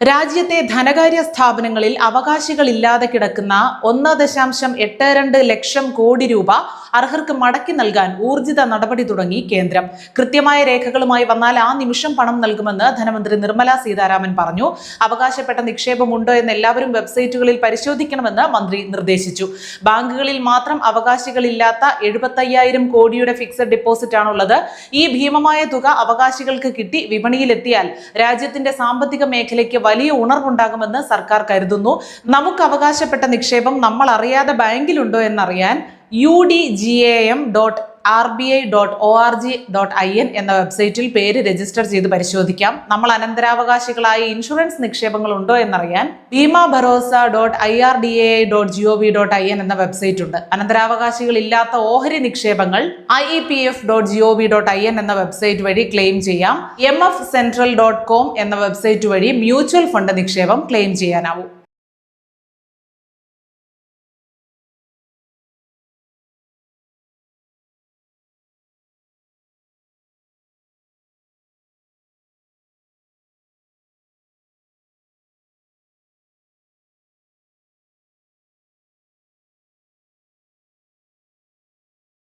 രാജ്യത്തെ ധനകാര്യ സ്ഥാപനങ്ങളിൽ അവകാശികളില്ലാതെ കിടക്കുന്ന ഒന്ന് ദശാംശം എട്ട് രണ്ട് ലക്ഷം കോടി രൂപ അർഹർക്ക് മടക്കി നൽകാൻ ഊർജിത നടപടി തുടങ്ങി കേന്ദ്രം. കൃത്യമായ രേഖകളുമായി വന്നാൽ ആ നിമിഷം പണം നൽകുമെന്ന് ധനമന്ത്രി നിർമ്മല സീതാരാമൻ പറഞ്ഞു. അവകാശപ്പെട്ട നിക്ഷേപമുണ്ടോ എന്ന് എല്ലാവരും വെബ്സൈറ്റുകളിൽ പരിശോധിക്കണമെന്ന് മന്ത്രി നിർദ്ദേശിച്ചു. ബാങ്കുകളിൽ മാത്രം അവകാശികളില്ലാത്ത എഴുപത്തയ്യായിരം കോടിയുടെ ഫിക്സഡ് ഡിപ്പോസിറ്റ് ആണുള്ളത്. ഈ ഭീമമായ തുക അവകാശികൾക്ക് കിട്ടി വിപണിയിലെത്തിയാൽ രാജ്യത്തിന്റെ സാമ്പത്തിക മേഖലയ്ക്ക് വലിയ ഉണർവുണ്ടാകുമെന്ന് സർക്കാർ കരുതുന്നു. നമുക്ക് അവകാശപ്പെട്ട നിക്ഷേപം നമ്മൾ അറിയാതെ ബാങ്കിലുണ്ടോ എന്നറിയാൻ U D G A M dot R B I dot O R G dot I N എന്ന വെബ്സൈറ്റിൽ പേര് രജിസ്റ്റർ ചെയ്ത് പരിശോധിക്കാം. നമ്മൾ അനന്തരാവകാശികളായ ഇൻഷുറൻസ് നിക്ഷേപങ്ങൾ ഉണ്ടോ എന്നറിയാൻ Bima Bharosa dot I R D A dot G O V dot I N എന്ന വെബ്സൈറ്റ് ഉണ്ട്. അനന്തരാവകാശികൾ ഇല്ലാത്ത ഓഹരി നിക്ഷേപങ്ങൾ I E P F dot G O V dot I N എന്ന വെബ്സൈറ്റ് വഴി ക്ലെയിം ചെയ്യാം. M F central dot com എന്ന വെബ്സൈറ്റ് വഴി മ്യൂച്വൽ ഫണ്ട് നിക്ഷേപം ക്ലെയിം ചെയ്യാനാവും.